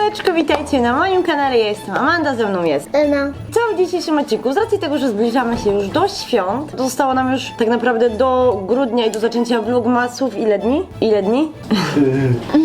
Siemaneczko, witajcie na moim kanale, ja jestem Amanda, ze mną jest Ena. Co w dzisiejszym odcinku? Z racji tego, że zbliżamy się już do świąt, zostało nam już tak naprawdę do grudnia i do zaczęcia vlogmasów ile dni? Ile dni?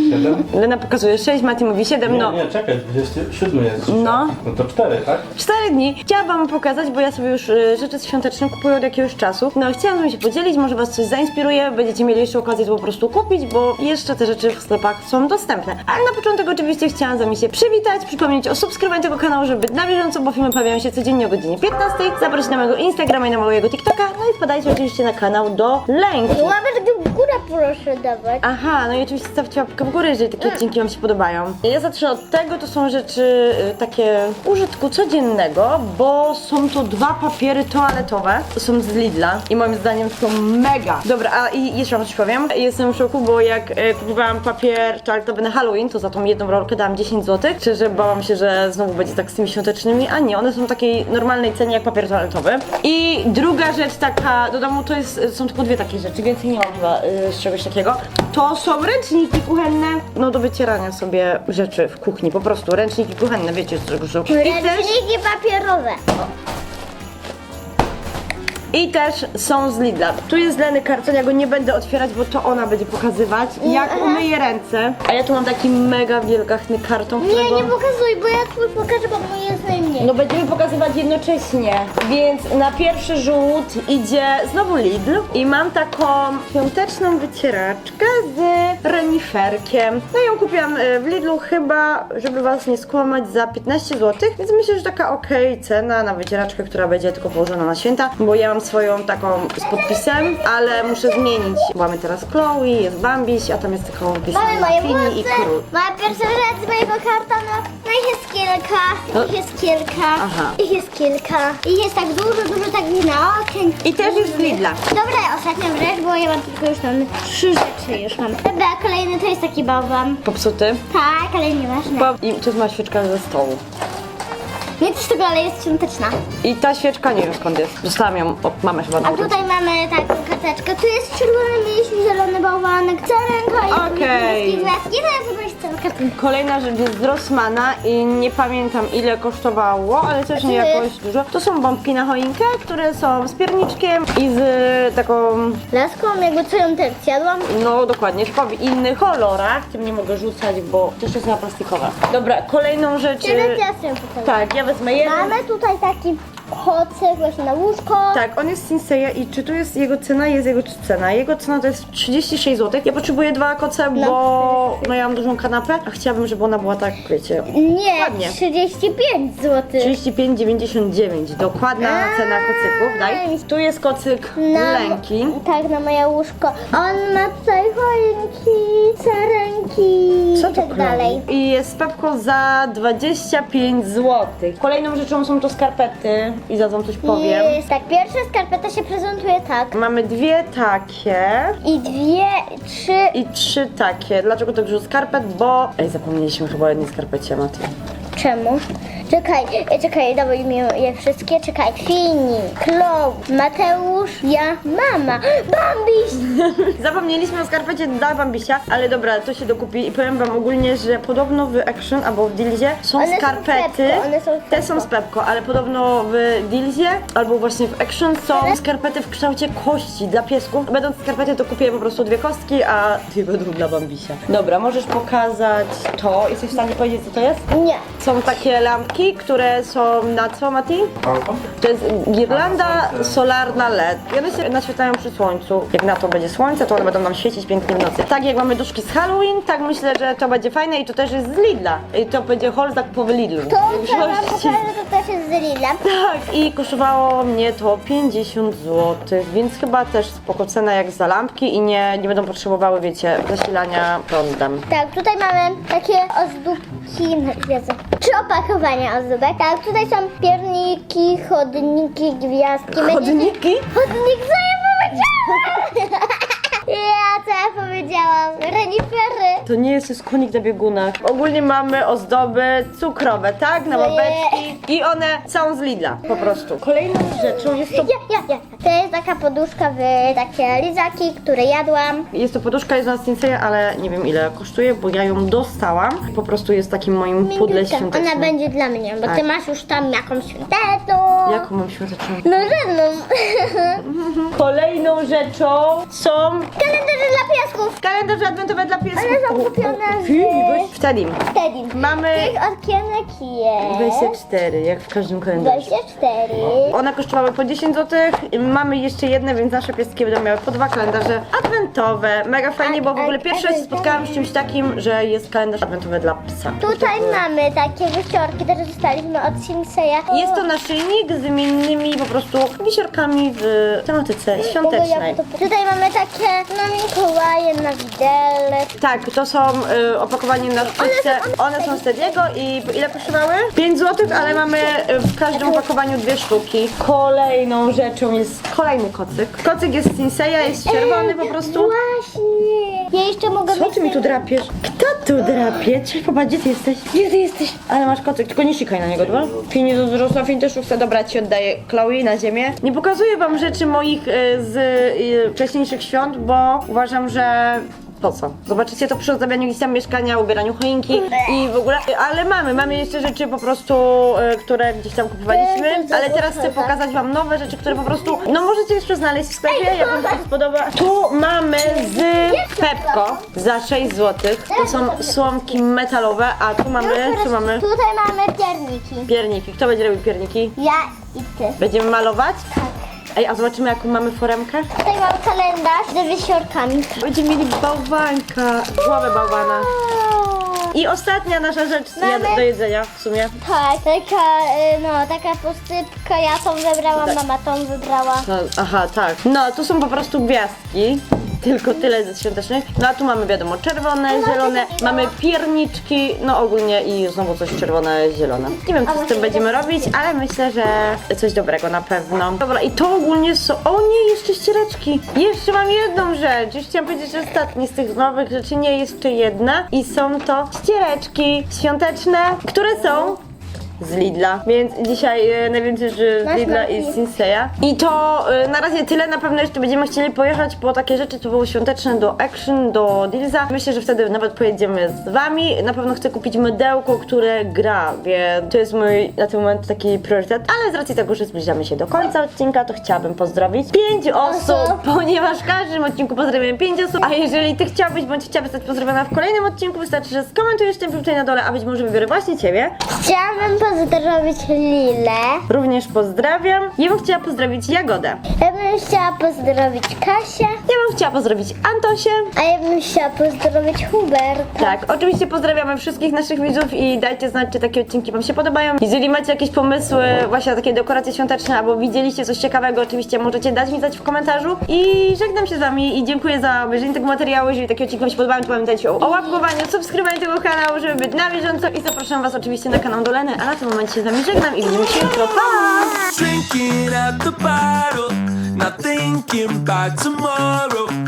Siedem? Lena pokazuje 6, Mati mówi 7, Nie, no. nie, czekaj, 27 jest dzisiaj. No. No to 4, tak? 4 dni. Chciałam wam pokazać, bo ja sobie już y, rzeczy świąteczne kupuję od jakiegoś czasu. No chciałam z wami się podzielić, może was coś zainspiruje, będziecie mieli jeszcze okazję to po prostu kupić, bo jeszcze te rzeczy w sklepach są dostępne. Ale na początek oczywiście chciałam wami się przywitać, przypomnieć o subskrybowaniu tego kanału, żeby być na bieżąco, bo filmy pojawiają się codziennie o godzinie 15. Zapraszam na mojego Instagrama i na mojego TikToka, no i wpadajcie oczywiście na kanał do w górę proszę dawać. Aha, no i oczywiście stawcie łapkę w górę, jeżeli takie odcinki Wam się podobają. Ja zacznę od tego, to są rzeczy y, takie użytku codziennego, bo są to dwa papiery toaletowe. To są z Lidla i moim zdaniem są mega. Dobra, a i jeszcze wam coś powiem. Jestem w szoku, bo jak y, kupowałam papier toaletowy na Halloween, to za tą jedną rolkę dałam 10 zł. Szczerze bałam się, że znowu będzie tak z tymi świątecznymi, a nie, one są w takiej normalnej cenie jak papier toaletowy. I druga rzecz taka do domu to jest, są tylko dwie takie rzeczy, więcej nie mam chyba y, z czegoś takiego. To są ręczniki kuchenne, no do wycierania sobie rzeczy w kuchni, po prostu ręczniki kuchenne, wiecie z czego są. I też, Ręczniki papierowe. I też są z Lidla. Tu jest Leny karton, ja go nie będę otwierać, bo to ona będzie pokazywać, jak umyje ręce. A ja tu mam taki mega wielgachny karton, Nie, którego... nie pokazuj, bo ja twój pokażę, bo mój jest. No będziemy pokazywać jednocześnie, więc na pierwszy rzut idzie znowu Lidl i mam taką świąteczną wycieraczkę z reniferkiem. No ją kupiłam e, w Lidlu chyba, żeby was nie skłamać, za 15 zł, więc myślę, że taka okej cena na wycieraczkę, która będzie tylko położona na święta, bo ja mam swoją taką z podpisem, ale muszę zmienić. Mamy teraz Chloe, jest Bambiś, a tam jest taką Mamy wpisana moje Fini i włosy, Król. moja pierwsza rzecz z mojego kartonu. No ich jest kilka, ich jest kilka, Aha. ich jest kilka. Ich jest tak dużo, dużo tak na okien. I też jest z Lidla. Dobra, ostatnia rzecz, bo ja mam tylko już mam trzy rzeczy już mam. Dobra, kolejny to jest taki bałwan. Popsuty. Tak, ale nieważne. Bo... I to jest moja świeczka ze stołu. Nie coś tego, ale jest świąteczna. I ta świeczka nie wiem skąd jest. Dostałam ją od mamy chyba na A urodziny. tutaj mamy taką karteczkę. Tu jest czerwony miś, zielony bałwanek, carenka i Okej. niebieski gwiazdki. No ja. Kolejna rzecz jest z Rossmana i nie pamiętam ile kosztowało, ale też nie Znaczy- jakoś dużo. To są bombki na choinkę, które są z pierniczkiem i z taką, Laską jakby co ją też zjadłam. no dokładnie, tylko w innych kolorach. Tym nie mogę rzucać, bo też jest na plastikowe. Dobra, kolejną rzecz... Teraz ja sobie pokażę. Tak, ja wezmę jeden. Mamy tutaj taki kocyk właśnie na łóżko. Tak, on jest z Sinseya i czy tu jest jego cena? Jest jego cena. Jego cena to jest 36 zł. Ja potrzebuję dwa koce, bo no ja mam dużą kanapę, a chciałabym, żeby ona była tak, wiecie, Nie, Ładnie. 35 zł. 35,99. Dokładna cena kocyków, daj. Tu jest kocyk lęki. Tak, na moje łóżko. On ma tutaj choinki, carenki Co i to tak dalej. I jest Pepko za 25 zł. Kolejną rzeczą są to skarpety i za wam coś powiem. Jest tak, pierwsza skarpeta się prezentuje tak. Mamy dwie takie I dwie, trzy. i trzy takie. Dlaczego tak dużo skarpet? Bo... Ej, zapomnieliśmy chyba o jednej skarpecie, Mati. Czemu? Czekaj, e, czekaj, dawaj mi je wszystkie. Czekaj. Fini, Chloe, Mateusz, ja, mama. Bambiś! Zapomnieliśmy o skarpecie dla Bambisia, ale dobra, to się dokupi i powiem wam ogólnie, że podobno w Action albo w Dilzie są One są skarpety. Pepco, one są w te są z Pepko, ale podobno w Dilzie albo właśnie w Action są skarpety w kształcie kości dla piesków. Będąc skarpety to kupię po prostu dwie kostki, a ty będą dla Bambisia. Dobra, możesz pokazać to. Jesteś w stanie powiedzieć co to jest? Nie. Są takie lampki, które są na co, Mati? To jest girlanda solarna LED. I one się naświetlają przy słońcu. Jak na to będzie słońce, to one będą nam świecić pięknie w nocy. Tak jak mamy duszki z Halloween, tak myślę, że to będzie fajne i to też jest z Lidla. I to będzie haul zakupowy Lidlu. To, co wam Większości. pokażę, to też jest z Lidla. Tak, i kosztowało mnie to 50 zł, więc chyba też spoko cena jak za lampki i nie, nie będą potrzebowały, wiecie, zasilania prądem. Tak, tutaj mamy takie ozdóbki, Jezu, trzy opakowania ozdóbek. Tak, tutaj są pierniki, chodniki, gwiazdki. Chodniki? Chodnik, co ja powiedziałam? Ja co ja powiedziałam? Renifery. To nie jest, to jest konik na biegunach. Ogólnie mamy ozdoby cukrowe, tak? Na babeczki. I one są z Lidla, po prostu. Kolejną rzeczą jest to... Ja, ja, ja. To jest taka poduszka w takie lizaki, które jadłam. Jest to poduszka, jest na Sinseya, ale nie wiem ile kosztuje, bo ja ją dostałam. Po prostu jest takim moim pudle Mięciutka. świątecznym. Ona będzie dla mnie, bo Tak. ty masz już tam jakąś świąteczną. Jaką mam świąteczną? No żadną. Kolejną rzeczą są Kalendarze dla piasków. kalendarze adwentowe dla piesków. One są kupione z- Filip, weź Wtedy mamy Tych okienek jest. 24, jak w każdym kalendarzu. 24. One kosztowały po 10 zł. Mamy jeszcze jedne, więc nasze pieski będą miały po dwa kalendarze adwentowe. Mega fajnie, bo w ogóle pierwszy raz się spotkałam z czymś takim, że jest kalendarz adwentowy dla psa. Tutaj mamy takie wisiorki, też dostaliśmy od Simseya. Jest to naszyjnik z wymiennymi po prostu wisiorkami w tematyce świątecznej. Tutaj mamy takie no Mikołaje na widelec. Tak, to są y, opakowanie na sztuce. One są z Tediego i ile kosztowały? 5 zł, ale mamy y, w każdym opakowaniu dwie sztuki. Kolejną rzeczą jest kolejny kocyk. Kocyk jest z Sinseya, jest czerwony po prostu. Właśnie. Ja jeszcze mogę Co ty mi tu drapiesz? Kto tu drapie? Cześć, popatrz, gdzie ty jesteś? Gdzie ty jesteś? Ale masz kocyk, tylko nie sikaj na niego, dobra? Fini do wzrosła, Fini też chce, dobra, ci oddaję Chloe na ziemię. Nie pokazuję wam rzeczy moich y, z y, wcześniejszych świąt, bo uważam, że po co? Zobaczycie to przy ozdabianiu gdzieś tam mieszkania, ubieraniu choinki i w ogóle, ale mamy, mamy jeszcze rzeczy po prostu, y, które gdzieś tam kupowaliśmy, ale teraz chcę pokazać wam nowe rzeczy, które po prostu, no możecie jeszcze znaleźć w sklepie, jak wam się spodoba. Tu mamy z Pepko za 6 zł, to są słomki metalowe, a tu mamy, tu mamy Tutaj mamy pierniki. pierniki. Kto będzie robił pierniki? Ja i ty. Będziemy malować? Ej, a zobaczymy jaką mamy foremkę? Tutaj mam kalendarz z wisiorkami. Będziemy mieli bałwanka, głowę bałwana. I ostatnia nasza rzecz Mamy- do, jedzenia w sumie. Tak, taka, y, no, taka posypka, ja tą wybrałam, Tak. mama tą wybrała. No, aha, tak. No, tu są po prostu gwiazdki. Tylko tyle ze świątecznych. No a tu mamy wiadomo czerwone, zielone, mamy pierniczki, no ogólnie i znowu coś czerwone, zielone. Nie wiem co z tym będziemy robić, ale myślę, że coś dobrego na pewno. Dobra, i to ogólnie są. O nie, jeszcze ściereczki. Jeszcze mam jedną rzecz. Już chciałam powiedzieć, że ostatni z tych nowych rzeczy nie jeszcze jedna. I są to ściereczki świąteczne, które są z Lidla, więc dzisiaj e, najwięcej rzeczy z Masz Lidla i z Sinseya. I to e, na razie tyle, na pewno jeszcze będziemy chcieli pojechać po takie rzeczy, były świąteczne do Action, do Dilsa. Myślę, że wtedy nawet pojedziemy z wami. Na pewno chcę kupić mydełko, które gra, więc to jest mój na ten moment taki priorytet, ale z racji tego, że zbliżamy się do końca odcinka, to chciałabym pozdrowić pięć osób, ponieważ w każdym odcinku pozdrawiam pięć osób, a jeżeli ty chciałbyś bądź chciałabyś zostać pozdrowiona w kolejnym odcinku, wystarczy, że skomentujesz ten film tutaj na dole, a być może wybiorę właśnie ciebie. Chciałabym pozdrowić Lilę. Również pozdrawiam. Ja bym chciała pozdrowić Jagodę. Ja bym chciała pozdrowić Kasię, Ja bym chciała pozdrowić Antosię. a ja bym chciała pozdrowić Huberta. Tak, oczywiście pozdrawiamy wszystkich naszych widzów i dajcie znać, czy takie odcinki Wam się podobają. Jeżeli macie jakieś pomysły właśnie na takie dekoracje świąteczne albo widzieliście coś ciekawego, oczywiście możecie dać mi znać w komentarzu. I żegnam się z Wami i dziękuję za obejrzenie tego materiału. Jeżeli takie odcinki Wam się podobają, to pamiętajcie o, łapkowaniu, subskrybowaniu tego kanału, żeby być na bieżąco i zapraszam Was oczywiście na kanał Doleny, a na tym momencie z Wami żegnam i widzimy się jutro. Pa! Drinking at the bottle, not thinking about tomorrow.